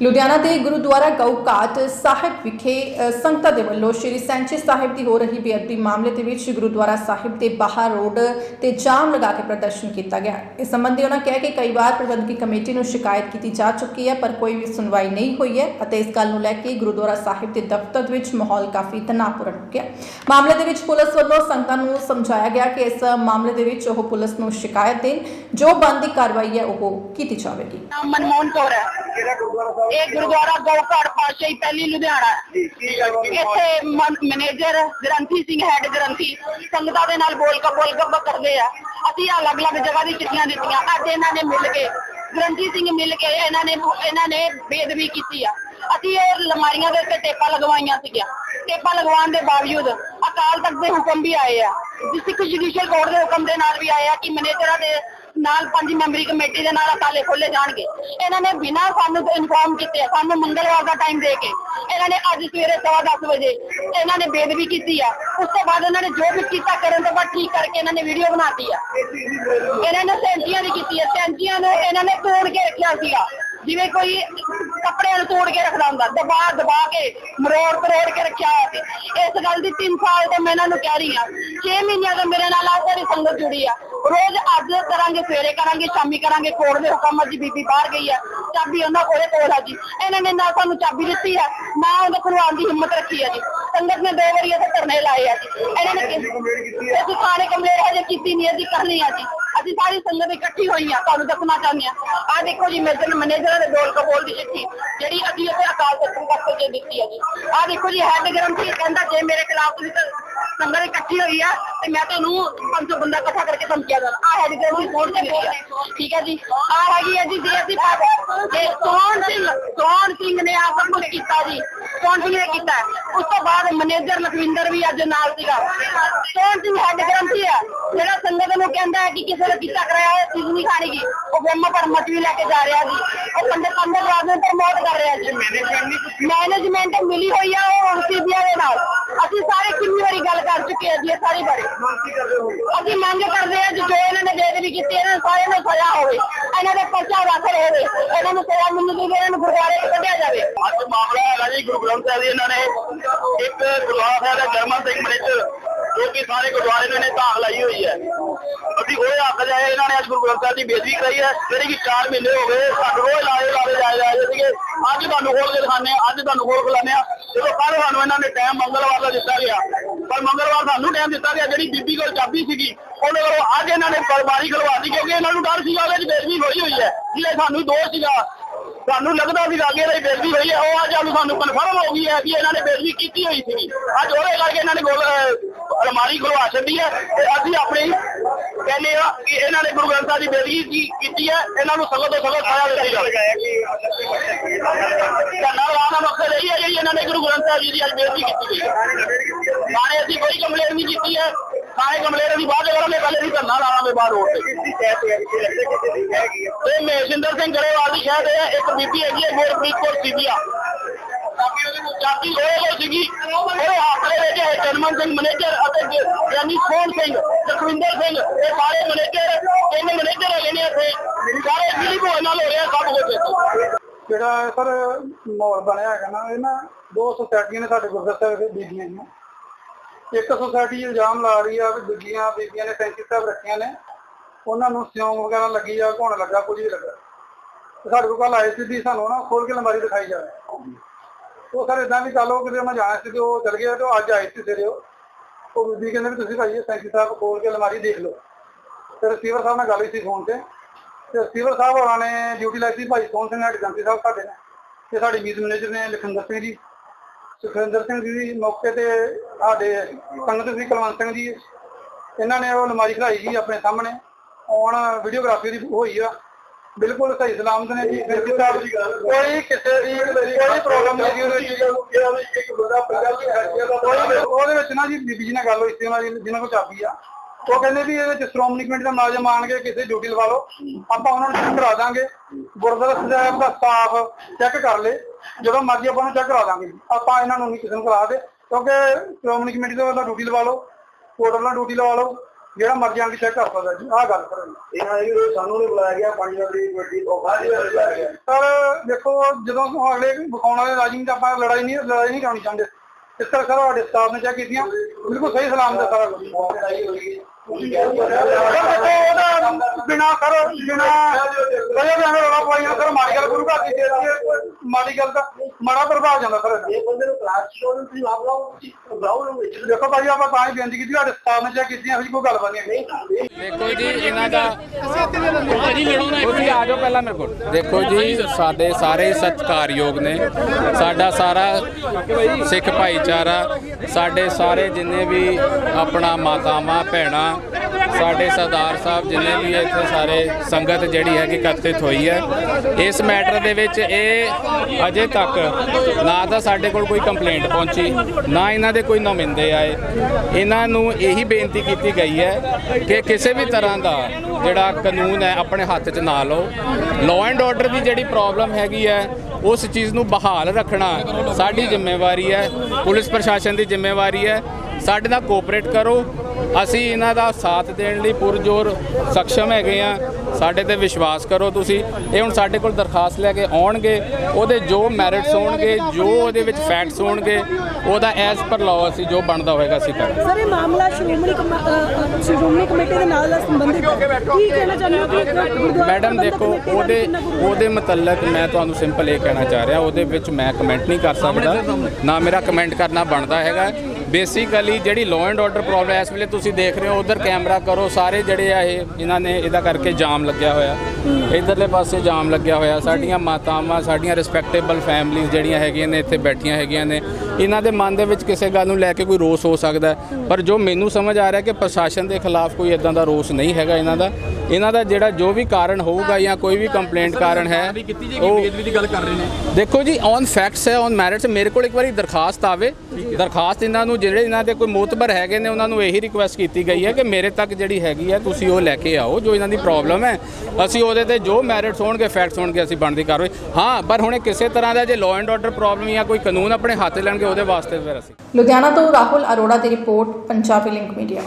ਲੁਧਿਆਣਾ ਦੇ ਗੁਰਦੁਆਰਾ ਗਊਕਾਟ ਸਾਹਿਬ ਵਿਖੇ ਸੰਗਤਾਂ ਦੇ ਵੱਲੋਂ ਸ਼੍ਰੀ ਸੈਂਚੀ ਸਾਹਿਬ ਦੀ ਹੋ ਰਹੀ ਬੇਅਦਬੀ ਮਾਮਲੇ ਦੇ ਵਿੱਚ ਗੁਰਦੁਆਰਾ ਸਾਹਿਬ ਦੇ ਬਾਹਰ ਰੋਡ ਤੇ ਜਾਮ ਲਗਾ ਕੇ ਪ੍ਰਦਰਸ਼ਨ ਕੀਤਾ ਗਿਆ। ਇਸ ਸੰਬੰਧੀ ਉਹਨਾਂ ਕਿਹਾ ਕਿ ਕਈ ਵਾਰ ਪ੍ਰਬੰਧਕੀ ਕਮੇਟੀ ਨੂੰ ਸ਼ਿਕਾਇਤ ਕੀਤੀ ਜਾ ਚੁੱਕੀ ਹੈ, ਪਰ ਕੋਈ ਵੀ ਸੁਣਵਾਈ ਨਹੀਂ ਹੋਈ ਹੈ ਅਤੇ ਇਸ ਗੱਲ ਨੂੰ ਲੈ ਕੇ ਗੁਰਦੁਆਰਾ ਸਾਹਿਬ ਦੇ ਦਫ਼ਤਰ ਵਿੱਚ ਮਾਹੌਲ ਕਾਫੀ ਤਣਾਅਪੂਰਨ ਹੋ ਗਿਆ। ਮਾਮਲੇ ਦੇ ਵਿੱਚ ਪੁਲਿਸ ਵੱਲੋਂ ਸੰਗਤਾਂ ਨੂੰ ਸਮਝਾਇਆ ਗਿਆ ਕਿ ਇਸ ਮਾਮਲੇ ਦੇ ਵਿੱਚ ਉਹ ਪੁਲਿਸ ਨੂੰ ਸ਼ਿਕਾਇਤ ਦੇਣ, ਜੋ ਬਣਦੀ ਕਾਰਵਾਈ ਹੈ ਉਹ ਕੀਤੀ ਜਾਵੇਗੀ। ਮਨਮੋਹਨ ਕੌਰ ਹੈ। ਕਿਹੜਾ ਗੁਰਦੁਆਰਾ ਸਾਹਿਬ ਇਹ ਗੁਰਦੁਆਰਾ ਗਊਘਾਟ ਪਾਤਸ਼ਾਹੀ, ਪਹਿਲੀ ਲੁਧਿਆਣਾ। ਜੀ ਕੀ ਗੱਲ ਕੀ ਇੱਥੇ ਮਨ- ਮੈਨੇਜਰ ਗ੍ਰੰਥੀ ਸਿੰਘ, ਹੈਡ ਗ੍ਰੰਥੀ, ਸੰਗਤਾਂ ਦੇ ਨਾਲ ਬੋਲ ਕੇ ਬੋਲ ਕੇ ਕਰਦੇ ਆ। ਅਸੀਂ ਅਲੱਗ-ਅਲੱਗ ਜਗ੍ਹਾ ਦੀ ਚਿੱਠੀਆਂ ਦਿੱਤੀਆਂ। ਅੱਜ ਇਹਨਾਂ ਨੇ ਮਿਲ ਕੇ, ਗ੍ਰੰਥੀ ਸਿੰਘ ਮਿਲ ਕੇ ਇਹਨਾਂ ਨੇ ਇਹਨਾਂ ਨੇ ਬੇਦਬੀ ਕੀਤੀ ਆ। ਅਸੀਂ ਇਹ ਲਮਾਰੀਆਂ ਦੇ ਉੱਤੇ ਟੇਪਾਂ ਲਗਵਾਈਆਂ ਸੀਗੀਆਂ। ਟੇਪਾਂ ਲਗਵਾਉਣ ਦੇ ਬਾਵਜੂਦ ਅਕਾਲ ਤਖਤ ਦੇ ਹੁਕਮ ਵੀ ਆਏ ਆ। ਸਿੱਖ ਜੁਡੀਸ਼ੀਅਲ ਕੋਰਟ ਦੇ ਹੁਕਮ ਦੇ ਨਾਲ ਵੀ ਆਏ ਆ ਕਿ ਮੈਨੇਜਰਾਂ ਦੇ ਨਾਲ ਪੰਜ ਮੈਂਬਰੀ ਕਮੇਟੀ ਦੇ ਨਾਲ ਅਕਾਲੇ ਖੋਲੇ ਜਾਣਗੇ। ਇਹਨਾਂ ਨੇ ਬਿਨਾਂ ਸਾਨੂੰ ਇਨਫੋਰਮ ਕੀਤੇ, ਸਾਨੂੰ ਮੰਗਲਵਾਰ ਦਾ ਟਾਈਮ ਦੇ ਕੇ, ਇਹਨਾਂ ਨੇ ਅੱਜ ਸਵੇਰੇ 10:30 ਵਜੇ ਇਹਨਾਂ ਨੇ ਬੇਦਬੀ ਕੀਤੀ ਆ। ਉਸ ਤੋਂ ਬਾਅਦ ਇਹਨਾਂ ਨੇ ਜੋ ਵੀ ਕੀਤਾ ਕਰਨ ਤੋਂ ਬਾਅਦ ਠੀਕ ਕਰਕੇ ਇਹਨਾਂ ਨੇ ਵੀਡੀਓ ਬਣਾਤੀ ਆ। ਇਹਨਾਂ ਨੇ ਸੈਂਚੀਆਂ ਦੀ ਕੀਤੀ ਆ ਸੈਂਚੀਆਂ ਨੂੰ ਇਹਨਾਂ ਨੇ ਤੋੜ ਕੇ ਰੱਖਿਆ ਸੀਗਾ। ਜਿਵੇਂ ਕੋਈ ਕੱਪੜਿਆਂ ਨੂੰ ਤੋੜ ਕੇ ਰੱਖਦਾ ਹੁੰਦਾ, ਦਬਾ ਦਬਾ ਕੇ, ਮਰੋੜ ਤਰੋੜ ਕੇ ਰੱਖਿਆ ਹੋਇਆ ਸੀ। ਇਸ ਗੱਲ ਦੀ 3 ਸਾਲ ਤੋਂ ਮੈਂ ਇਹਨਾਂ ਨੂੰ ਕਹਿ ਰਹੀ ਆ 6 ਮਹੀਨਿਆਂ ਤੋਂ ਮੇਰੇ ਨਾਲ ਆ ਸਾਰੀ ਸੰਗਤ ਜੁੜੀ ਆ। ਰੋਜ਼ ਅੱਜ ਕਰਾਂਗੇ ਸਵੇਰੇ ਕਰਾਂਗੇ ਸ਼ਾਮੀ ਕਰਾਂਗੇ ਕੋਰਟ ਦੇ ਹੁਕਮ ਅੱਜ ਬੀਬੀ ਬਾਹਰ ਗਈ ਆ। ਚਾਬੀ ਉਹਨਾਂ ਕੋਲੇ ਕੋਲ ਆ ਜੀ। ਇਹਨਾਂ ਨੇ ਨਾ ਸਾਨੂੰ ਚਾਬੀ ਦਿੱਤੀ ਆ। ਨਾ ਉਹਦੇ ਖੁਲਵਾਉਣ ਦੀ ਹਿੰਮਤ ਰੱਖੀ ਆ ਜੀ। ਸੰਗਤ ਨੇ ਦੋ ਵਾਰੀ ਇੱਥੇ ਧਰਨੇ ਲਾਏ ਆ ਜੀ। ਇਹਨਾਂ ਨੇ ਹੈ ਅਸੀਂ ਥਾਣੇ ਕੰਪਲੇਂਟ ਹਜੇ ਕੀਤੀ ਨਹੀਂ ਅਸੀਂ ਕਰਨੀ ਆ ਜੀ। ਅਸੀਂ ਸਾਰੀ ਸੰਗਤ ਇਕੱਠੀ ਹੋਈ ਆ ਤੁਹਾਨੂੰ ਦੱਸਣਾ ਚਾਹੁੰਦੇ ਆ। ਆ ਦੇਖੋ ਜੀ ਮੇਰੇ ਮੈਨੇਜਰ ਦੇ ਡੋਲ ਕਬੋਲ ਦੀ ਚਿੱਠੀ ਜਿਹੜੀ ਅਸੀਂ ਇੱਥੇ ਅਕਾਲ ਤਖਤ 'ਚ ਦਿੱਤੀ ਆ ਜੀ। ਆ ਦੇਖੋ ਜੀ ਹੈਡ ਗਰੰਟੀ ਕਹਿੰਦਾ ਜੇ ਮੇਰੇ ਖਿਲਾਫ ਤੁਸੀਂ ਸੰਗਤ ਇਕੱਠੀ ਹੋਈ ਆ ਤੇ ਮੈਂ ਤੁਹਾਨੂੰ 500 ਬੰਦਾ ਇਕੱਠਾ ਕਰਕੇ ਧਮਕੀਆਂ ਦਾਂ ਆ ਹੈਡ ਗਰੰਟੀ ਕੋਲ ਦੀ ਦਿੱਤੀ ਆ ਠੀਕ ਹੈ ਜੀ ਆ ਹੈਗੀ ਹੈ ਜੀ ਜੇ ਅਸੀਂ ਪਾਸ ਜੇ ਸੋਹਣ ਸਿੰਘ ਸੋਹਣ ਸਿੰਘ ਨੇ ਆ ਸਭ ਕੁਝ ਕੀਤਾ ਜੀ ਸੋਹਣ ਸਿੰਘ ਨੇ ਕੀਤਾ ਉਸ ਤੋਂ ਬਾਅਦ ਮੈਨੇਜਰ ਲਖਵਿੰਦਰ ਵੀ ਅੱਜ ਨਾਲ ਸੀਗਾ। ਸੋਹਣ ਸਿੰਘ ਹੈਡ ਗਰੰਟੀ ਆ ਜਿਹੜਾ ਸੰਗਤ ਨੂੰ ਕਹਿੰਦਾ ਹੈ ਕਿ ਕਿਸੇ ਨੇ ਕੀਤਾ ਕਰਾਇਆ ਹੈ ਚੀਜ਼ ਨਹੀਂ ਖਾਣੀਗੀ ਉਹ ਬ੍ਰਹਮ ਪਰਮਤ ਵੀ ਲੈ ਕੇ ਜਾ ਰਿਹਾ ਜੀ। ਉਹ ਪੰਡਤ ਪੰਡਤ ਰਾਜ ਨੂੰ ਪ੍ਰਮੋਟ ਕਰ ਰਿਹਾ ਜੀ। ਮੈਨੇਜਮੈਂਟ ਮਿਲੀ ਹੋਈ ਆ ਉਹ ਹੁਣ ਸੀਬੀਆ ਦੇ ਨਾਲ। ਅਸੀਂ ਸਾਰੇ ਕਿੰਨੀ ਵਾਰੀ ਗੱਲ ਕਰ ਜੀ ਇਹ ਸਾਰੀ ਬਾਰੇ ਅਸੀਂ ਮੰਗ ਕਰਦੇ ਹਾਂ ਜੋ ਇਹਨਾਂ ਨੇ ਬੇਦਬੀ ਕੀਤੀ, ਇਹਨਾਂ ਨੂੰ ਸਾਰਿਆਂ ਨੂੰ ਸਜ਼ਾ ਹੋਵੇ। ਇਹਨਾਂ ਦੇ ਪਰਚਾ ਰੱਖ ਰਹੇ ਹੋਵੇ ਇਹਨਾਂ ਨੂੰ ਸਜ਼ਾ ਮਿਲਣੀ ਚਾਹੀਦੀ ਇਹਨਾਂ ਨੂੰ ਗੁਰਦੁਆਰੇ ਤੋਂ ਕੱਢਿਆ ਜਾਵੇ। ਅੱਜ ਮਾਮਲਾ ਹੈਗਾ ਜੀ, ਗੁਰੂ ਗ੍ਰੰਥ ਸਾਹਿਬ ਜੀ ਇਹਨਾਂ ਨੇ ਇੱਕ ਗੁਰਦੁਆਰਾ ਸਾਹਿਬ ਦਾ ਜਰਮਨ ਸਿੰਘ ਮਨਿਸਟਰ ਜੋ ਕਿ ਸਾਰੇ ਗੁਰਦੁਆਰੇ ਨੂੰ ਇਹਨੇ ਧਾਕ ਲਾਈ ਹੋਈ ਹੈ। ਅਸੀਂ ਉਹਦੇ ਹੱਕ ਜਾਏ ਇਹਨਾਂ ਨੇ ਅੱਜ ਗੁਰੂ ਗ੍ਰੰਥ ਸਾਹਿਬ ਦੀ ਬੇਇੱਜ਼ਤੀ ਕਰਾਈ ਹੈ। ਜਿਹੜੀ ਕਿ 4 ਮਹੀਨੇ ਹੋ ਗਏ, ਸਾਨੂੰ ਰੋਜ਼ ਲਾਏ ਲਾਏ ਜਾਏ ਜਾਏ ਸੀਗੇ। ਅੱਜ ਤੁਹਾਨੂੰ ਖੋਲ ਕੇ ਦਿਖਾਉਂਦੇ ਹਾਂ, ਅੱਜ ਤੁਹਾਨੂੰ ਖੋਲ ਕੇ ਲਾਉਂਦੇ ਹਾਂ। ਜਦੋਂ ਕੱਲ ਸਾਨੂੰ ਇਹਨਾਂ ਨੇ ਟਾਈਮ ਮੰਗਲਵਾਰ ਦਾ ਦਿੱਤਾ ਗਿਆ ਪਰ ਮੰਗਲਵਾਰ ਸਾਨੂੰ ਟਾਈਮ ਦਿੱਤਾ ਗਿਆ ਜਿਹੜੀ ਬੀਬੀ ਕੋਲ ਚਾਬੀ ਸੀਗੀ ਉਹਨੇ ਕੋਲੋਂ ਅੱਜ ਇਹਨਾਂ ਨੇ ਬਲਬਾਰੀ ਖਲਵਾਤੀ ਕਿਉਂਕਿ ਇਹਨਾਂ ਨੂੰ ਡਰ ਸੀਗਾ ਉਹਦੇ ਚ ਬੇਇੱਜ਼ਤੀ ਹੋਈ ਹੋਈ ਹੈ ਜਿਹਦੇ ਸਾਨੂੰ ਦੋਸ਼ ਸੀਗਾ। ਸਾਨੂੰ ਲੱਗਦਾ ਸੀ ਕਿ ਇਹਦੀ ਬੇਇੱਜ਼ਤੀ ਹੋਈ ਹੈ ਉਹ ਅੱਜ ਸਾਨੂੰ ਸਾਨੂੰ ਕਨਫਰਮ ਹੋ ਗਈ ਹੈ ਕਿ ਇਹਨਾਂ ਨੇ ਬੇਇੱਜ਼ਤੀ ਕੀਤੀ ਹੋਈ ਸੀ। ਅੱਜ ਉਹਦੇ ਕਰਕੇ ਇਹਨਾਂ ਨੇ ਗੋਲ ਅਹ, ਅਲਮਾਰੀ ਖੁਲਵਾ ਛੱਡੀ ਹੈ ਤੇ ਅਸੀਂ ਆਪਣੀ ਕਹਿੰਦੇ ਆ ਕਿ ਇਹਨਾਂ ਨੇ ਗੁਰੂ ਗ੍ਰੰਥ ਸਾਹਿਬ ਦੀ ਬੇਇੱਜ਼ਤੀ ਕੀਤੀ ਹੈ ਇਹਨਾਂ ਨੂੰ ਸਗੋਂ ਤੋਂ ਸਗੋਂ ਸਾਇਆ ਦਿੱਤੀ ਜਾਵੇ। ਕਰਨਾ ਦਾ ਇਹਨਾਂ ਨੇ ਗੁਰੂ ਗ੍ਰੰਥ ਸਾਹਿਬ ਜੀ ਦੀ ਅੱਜ ਬੇਇੱਜ਼ਤੀ ਕੀਤੀ ਗਈ ਹੈ। ਥਾਣੇ ਅਸੀਂ ਕੋਈ ਕੰਪਲੇਂਟ ਨਹੀਂ ਕੀਤੀ ਹੈ। ਸਾਰੇ ਕੰਪਲੇਂਟ ਅਸੀਂ ਬਾਅਦ ਕਰਾਂਗੇ, ਪਹਿਲੇ ਅਸੀਂ ਧਰਨਾ ਲਾਵਾਂਗੇ ਬਾਹਰ ਰੋਡ ਤੇ। ਤੇ ਮਹੇਸ਼ਿੰਦਰ ਸਿੰਘ ਗਰੇਵਾਲ ਦੀ ਸ਼ਾਇਦ ਇਹ ਇੱਕ ਬੀਬੀ ਹੈਗੀ ਹੈ ਗੁਰਪ੍ਰੀਤ ਕੌਰ ਸੀਬੀਆ ਜਾਤੀ ਹੋਏ ਹੋ ਸੀਗੀ। ਉਹਦੇ ਹਾਸਲੇ ਦੇ ਵਿੱਚ ਹੈ ਜਨਮਨ ਸਿੰਘ ਮੈਨੇਜਰ ਅਤੇ ਗਿਆਨੀ ਸੋਹਣ ਸਿੰਘ ਲਖਵਿੰਦਰ ਸਿੰਘ, ਇਹ ਸਾਰੇ ਮੈਨੇਜਰ, ਤਿੰਨ ਮੈਨੇਜਰ ਹੈਗੇ ਨੇ ਇੱਥੇ। ਸਾਰੇ ਜ਼ਿਲ੍ਹੇ ਭੋਏ ਨਾਲ ਹੋ ਰਿਹਾ ਸਭ ਕੁਝ ਜਿਹੜਾ ਸਰ ਮਾਹੌਲ ਬਣਿਆ ਹੈਗਾ ਨਾ, ਇਹ ਨਾ ਦੋ ਸੁਸਾਇਟੀਆਂ ਨੇ ਸਾਡੇ ਗੁਰਦੁਆਰਾ ਸਾਹਿਬ ਦੇ ਬੀਬੀਆਂ ਦੀਆਂ ਇੱਕ ਸੁਸਾਇਟੀ ਇਲਜ਼ਾਮ ਲਾ ਰਹੀ ਆ ਵੀ ਦੂਜੀਆਂ ਬੀਬੀਆਂ ਨੇ ਸੈਂਚੀ ਸਾਹਿਬ ਰੱਖੀਆਂ ਨੇ, ਉਹਨਾਂ ਨੂੰ ਸਿਉਂਕ ਵਗੈਰਾ ਲੱਗੀ ਆ, ਘੁਣ ਲੱਗਾ, ਕੁਝ ਵੀ ਲੱਗਾ। ਸਾਡੇ ਕੋਲ ਕੱਲ ਆਏ ਸੀ ਵੀ ਸਾਨੂੰ ਨਾ ਖੋਲ ਕੇ ਅਲਮਾਰੀ ਦਿਖਾਈ ਜਾਵੇ। ਉਹ ਸਰ ਇਦਾਂ ਵੀ ਗੱਲ ਉਹ ਕਿਤੇ ਮੈਂ ਜਾਣਾ ਸੀ ਤੇ ਉਹ ਚਲ ਗਿਆ ਤੇ ਅੱਜ ਆਏ ਸੀ ਸਵੇਰੇ ਉਹ। ਬੀਬੀ ਕਹਿੰਦੇ ਵੀ ਤੁਸੀਂ ਭਾਈ ਸੈਂਚੀ ਸਾਹਿਬ ਖੋਲ ਕੇ ਅਲਮਾਰੀ ਦੇਖ ਲਓ। ਤੇ ਰਸੀਵਰ ਸਾਹਿਬ ਨਾਲ ਗੱਲ ਹੋਈ ਸੀ ਫੋਨ ਤੇ। ਤੇ ਰਸੀਵਰ ਸਾਹਿਬ ਹੋਰਾਂ ਨੇ ਡਿਊਟੀ ਲਾਈ ਸੀ ਭਾਈ ਸੋਹਣ ਸਿੰਘ ਸਾਡੇ ਜੰਤੀ ਸਾਹਿਬ ਸਾਡੇ ਨੇ ਤੇ ਸਾਡੇ ਮੀਤ ਮੈਨੇਜਰ ਨੇ ਲਖਿੰਦਰ ਸਿੰਘ ਜੀ। ਸੁਖਵਿੰਦਰ ਸਿੰਘ ਜੀ ਵੀ ਮੌਕੇ ਤੇ ਸਾਡੇ ਸੰਗਤ ਸੀ ਕੁਲਵੰਤ ਸਿੰਘ ਜੀ। ਇਹਨਾਂ ਨੇ ਉਹ ਅਲਮਾਰੀ ਖੜਾਈ ਜੀ ਆਪਣੇ ਸਾਹਮਣੇ। ਔਨ ਵੀਡੀਓਗ੍ਰਾਫੀ ਦੀ ਹੋਈ ਆ। ਬਿਲਕੁਲ ਸਹੀ ਸਲਾਮਤ ਨੇ ਜੀ। ਕੋਈ ਕਿਸੇ ਦੀ ਕੋਈ ਪ੍ਰੋਬਲਮ ਨਹੀਂ ਜੀ ਉਹਦੇ। ਵਿੱਚ ਇੱਕ ਬੰਦਾ ਪੰਜਾਬੀ ਖਰਚਿਆ ਦਾ ਉਹਦੇ ਵਿੱਚ ਨਾ ਜੀ ਬੀਬੀ ਜੀ ਨਾਲ ਗੱਲ ਹੋਈ ਸੀ ਉਹਨਾਂ ਦੀ ਜਿਹਨਾਂ ਕੋਲ ਚਾਬੀ ਆ। ਉਹ ਕਹਿੰਦੇ ਵੀ ਇਹਦੇ ਵਿੱਚ ਸ਼੍ਰੋਮਣੀ ਕਮੇਟੀ ਦਾ ਮੁਲਾਜ਼ਮ ਆਣਗੇ ਕਿਸੇ ਡਿਊਟੀ ਲਵਾ ਲਓ। ਆਪਾਂ ਉਹਨਾਂ ਨੂੰ ਚੈੱਕ ਕਰਾ ਦਾਂਗੇ। ਗੁਰਦੁਆਰਾ ਸਾਹਿਬ ਦਾ ਸਟਾਫ ਚੈੱਕ ਕਰ ਲੇ। ਜਦੋਂ ਮਰਜ਼ੀ ਆਪਾਂ ਨੂੰ ਚੈੱਕ ਕਰਾ ਦਾਂਗੇ। ਆਪਾਂ ਇਹਨਾਂ ਨੂੰ ਨਹੀਂ ਕਿਸੇ ਨੂੰ ਕਰਾ ਦੇ ਕਿਉਂਕਿ ਸ਼੍ਰੋਮਣੀ ਕਮੇਟੀ ਦਾ ਵੱਲੋਂ ਡਿਊਟੀ ਲਵਾ ਲਓ। ਕੋਰਟ ਵੱਲੋਂ ਡਿਊਟੀ ਲਵਾ ਲਓ। ਜਿਹੜਾ ਮਰਜ਼ੀ ਆ ਕੇ ਚੈੱਕ ਕਰ ਸਕਦਾ ਜੀ। ਆਹ ਗੱਲ ਕਰੋ ਜੀ ਇਹ ਆਈ ਸਾਨੂੰ ਨਹੀਂ ਬੁਲਾਇਆ ਗਿਆ। ਪੰਜ ਵਾਰੀ ਵੱਡੀ ਉਹ ਬਾਅਦ ਵਿੱਚ ਬੁਲਾਇਆ ਗਿਆ। ਸਰ ਦੇਖੋ ਜਦੋਂ ਤੋਂ ਅਗਲੇ ਵਿਖਾਉਣ ਵਾਲੇ ਰਾਜੀ ਤਾਂ ਆਪਾਂ ਲੜਾਈ ਨਹੀਂ ਲੜਾਈ ਨਹੀਂ ਕਰਾਉਣੀ ਚਾਹੁੰਦੇ। ਇਸ ਤਰ੍ਹਾਂ ਸਾਰਾ ਸਾਡੇ ਸਟਾਫ ਨੇ ਚੈੱਕ ਕੀਤੀਆਂ। ਬਿਲਕੁਲ ਸਹੀ ਸਲਾਮ ਦਾ ਸਾਰਾ ਕੁਝ ਲੜਾਈ ਹੋਈ ਬਿਨਾ ਸਰ ਬਿਨਾ ਵਜ੍ਹਾ ਦੇ ਸਰ ਮਾੜੀ ਗੱਲ ਗੁਰੂ ਘਰ ਦੀ ਦੇ ਮਾੜੀ ਗੱਲ ਦਾ ਮਾੜਾ ਪ੍ਰਭਾਵ ਜਾਂਦਾ ਸਰ ਇਹ ਬੰਦੇ ਨੂੰ ਕਲਾਸ ਚ ਤੁਸੀਂ ਆਪ ਲਾਓ ਤੁਸੀਂ ਬੁਲਾਓ ਦੇਖੋ ਭਾਈ ਆਪਾਂ ਤਾਂ ਹੀ ਬੇਨਤੀ ਕੀਤੀ ਸਾਡੇ ਸਟਾਫ ਨੇ ਚੈੱਕ ਕੀਤੀਆਂ ਅਸੀਂ ਕੋਈ ਗੱਲਬਾਤ ਨਹੀਂ ਦੇਖੋ ਜੀ, ਇਹਨਾਂ ਦਾ ਤੁਸੀਂ ਆ ਜਾਓ ਪਹਿਲਾਂ ਮੇਰੇ ਕੋਲ ਦੇਖੋ ਜੀ, ਸਾਡੇ ਸਾਰੇ ਸਤਿਕਾਰਯੋਗ ਨੇ। ਸਾਡਾ ਸਾਰਾ ਸਿੱਖ ਭਾਈਚਾਰਾ, ਸਾਡੇ ਸਾਰੇ ਜਿੰਨੇ ਵੀ ਆਪਣਾ ਮਾਤਾਵਾਂ, ਭੈਣਾਂ ਸਾਡੇ ਸਰਦਾਰ ਸਾਹਿਬ ਜਿੰਨੇ ਵੀ ਇੱਥੇ ਸਾਰੇ ਸੰਗਤ ਜਿਹੜੀ ਹੈਗੀ ਕਥਿਤ ਹੋਈ ਹੈ, ਇਸ ਮੈਟਰ ਦੇ ਵਿੱਚ ਇਹ ਅਜੇ ਤੱਕ ਨਾ ਤਾਂ ਸਾਡੇ ਕੋਲ ਕੋਈ ਕੰਪਲੇਂਟ ਪਹੁੰਚੀ, ਨਾ ਇਹਨਾਂ ਦੇ ਕੋਈ ਨੁਮਾਇੰਦੇ ਆਏ। ਇਹਨਾਂ ਨੂੰ ਇਹੀ ਬੇਨਤੀ ਕੀਤੀ ਗਈ ਹੈ ਕਿ ਕਿਸੇ ਵੀ ਤਰ੍ਹਾਂ ਦਾ ਜਿਹੜਾ ਕਾਨੂੰਨ ਹੈ, ਆਪਣੇ ਹੱਥ 'ਚ ਨਾ ਲਓ। ਲਾਅ ਐਂਡ ਆਰਡਰ ਦੀ ਜਿਹੜੀ ਪ੍ਰੋਬਲਮ ਹੈਗੀ ਹੈ, ਉਸ ਚੀਜ਼ ਨੂੰ ਬਹਾਲ ਰੱਖਣਾ ਸਾਡੀ ਜ਼ਿੰਮੇਵਾਰੀ ਹੈ, ਪੁਲਿਸ ਪ੍ਰਸ਼ਾਸਨ ਦੀ ਜ਼ਿੰਮੇਵਾਰੀ ਹੈ। ਸਾਡੇ ਨਾਲ ਕੋਆਪਰੇਟ ਕਰੋ। ਅਸੀਂ ਇਹਨਾਂ ਦਾ ਸਾਥ ਦੇਣ ਲਈ ਪੁਰਜੋਰ ਸક્ષਮ ਹੈਗੇ ਆ। ਸਾਡੇ ਤੇ ਵਿਸ਼ਵਾਸ ਕਰੋ ਤੁਸੀਂ। ਇਹ ਹੁਣ ਸਾਡੇ ਕੋਲ ਦਰਖਾਸਤ ਲੈ ਕੇ ਆਉਣਗੇ। ਉਹਦੇ ਜੋ ਮੈਰਿਟਸ ਹੋਣਗੇ ਜੋ ਉਹਦੇ ਵਿੱਚ ਫੈਕਟਸ ਹੋਣਗੇ ਉਹਦਾ ਐਸ ਪਰ ਲਾਓ ਅਸੀਂ ਜੋ ਬਣਦਾ ਹੋਏਗਾ ਅਸੀਂ ਕਰਾਂਗੇ। ਸਰ ਇਹ ਮਾਮਲਾ ਸ਼੍ਰੋਮਣੀ ਸ਼੍ਰੋਮਣੀ ਕਮੇਟੀ ਦੇ ਨਾਲ ਸੰਬੰਧਿਤ ਹੈ। ਕੀ ਕਹਿਣਾ ਚਾਹੁੰਦੇ ਹੋ ਮੈਡਮ ਦੇਖੋ ਉਹਦੇ ਉਹਦੇ ਮੁਤਲਕ ਮੈਂ ਤੁਹਾਨੂੰ ਸਿੰਪਲ ਇਹ ਕਹਿਣਾ ਚਾਹ ਰਿਹਾ। ਉਹਦੇ ਵਿੱਚ ਮੈਂ ਕਮੈਂਟ ਨਹੀਂ ਕਰ ਸਕਦਾ। ਨਾ ਮੇਰਾ ਕਮੈਂਟ ਕਰਨਾ ਬਣਦਾ ਹੈਗਾ। ਬੇਸਿਕਲੀ ਜਿਹੜੀ ਲਾਅ ਐਂਡ ਆਰਡਰ ਪ੍ਰੋਬਲਮ ਇਸ ਵੇਲੇ ਤੁਸੀਂ ਦੇਖ ਰਹੇ ਹੋ, ਉਧਰ ਕੈਮਰਾ ਕਰੋ, ਸਾਰੇ ਜਿਹੜੇ ਆ ਇਹ ਇਹਨਾਂ ਨੇ ਇਹਦਾ ਕਰਕੇ ਜਾਮ ਲੱਗਿਆ ਹੋਇਆ। ਇਧਰਲੇ ਪਾਸੇ ਜਾਮ ਲੱਗਿਆ ਹੋਇਆ ਸਾਡੀਆਂ ਮਾਤਾਵਾਂ ਸਾਡੀਆਂ ਰਿਸਪੈਕਟੇਬਲ ਫੈਮਲੀਆਂ ਜਿਹੜੀਆਂ ਹੈਗੀਆਂ ਨੇ ਇੱਥੇ ਬੈਠੀਆਂ ਹੈਗੀਆਂ ਨੇ ਇਹਨਾਂ ਦੇ ਮਨ ਦੇ ਵਿੱਚ ਕਿਸੇ ਗੱਲ ਨੂੰ ਲੈ ਕੇ ਕੋਈ ਰੋਸ ਹੋ ਸਕਦਾ। ਪਰ ਜੋ ਮੈਨੂੰ ਸਮਝ ਆ ਰਿਹਾ ਕਿ ਪ੍ਰਸ਼ਾਸਨ ਦੇ ਖਿਲਾਫ ਕੋਈ ਇਦਾਂ ਦਾ ਰੋਸ ਨਹੀਂ ਹੈਗਾ ਇਹਨਾਂ ਦਾ ਇਹਨਾਂ ਦਾ ਜਿਹੜਾ ਜੋ ਵੀ ਕਾਰਨ ਹੋਊਗਾ ਜਾਂ ਕੋਈ ਵੀ ਕੰਪਲੇਂਟ ਕਾਰਨ ਹੈ ਉਹ ਦੀ ਗੱਲ ਕਰ ਰਹੇ ਨੇ ਦੇਖੋ ਜੀ ਔਨ ਫੈਕਟਸ ਹੈ ਔਨ ਮੈਰਿਟਸ ਮੇਰੇ ਕੋਲ ਇੱਕ ਵਾਰੀ ਦਰਖਾਸਤ ਆਵੇ ਦਰਖਾਸਤ ਇਹਨਾਂ ਨੂੰ ਜਿਹੜੇ ਇਹਨਾਂ ਦੇ ਕੋਈ ਮੋਤਬਰ ਹੈਗੇ ਨੇ ਉਹਨਾਂ ਨੂੰ ਇਹੀ ਰਿਕੁਐਸਟ ਕੀਤੀ ਗਈ ਹੈ ਕਿ ਮੇਰੇ ਤੱਕ ਜਿਹੜੀ ਹੈਗੀ ਹੈ ਤੁਸੀਂ ਉਹ ਲੈ ਕੇ ਆਓ ਜੋ ਇਹਨਾਂ ਦੀ ਪ੍ਰੋਬਲਮ ਹੈ ਅਸੀਂ ਉਹਦੇ ਤੇ ਜੋ ਮੈਰਿਟਸ ਹੋਣਗੇ ਫੈਕਟਸ ਹੋਣਗੇ, ਅਸੀਂ ਬਣਦੀ ਕਾਰਵਾਈ। ਹਾਂ, ਪਰ ਹੁਣ ਇਹ ਕਿਸੇ ਤਰ੍ਹਾਂ ਦਾ ਜੇ ਲਾਅ ਐਂਡ ਆਰਡਰ ਪ੍ਰੋਬਲਮ ਜਾਂ ਕੋਈ ਕਾਨੂੰਨ ਆਪਣੇ ਹੱਥ ਲੈਣਗੇ, ਉਹਦੇ ਵਾਸਤੇ ਫਿਰ ਅਸੀਂ ਲੁਧਿਆਣਾ ਤੋਂ ਰਾਹੁਲ ਅਰੋੜਾ ਦੀ ਰਿਪੋਰਟ, ਪੰਜਾਬੀ ਲਿੰਕ ਮੀਡੀਆ।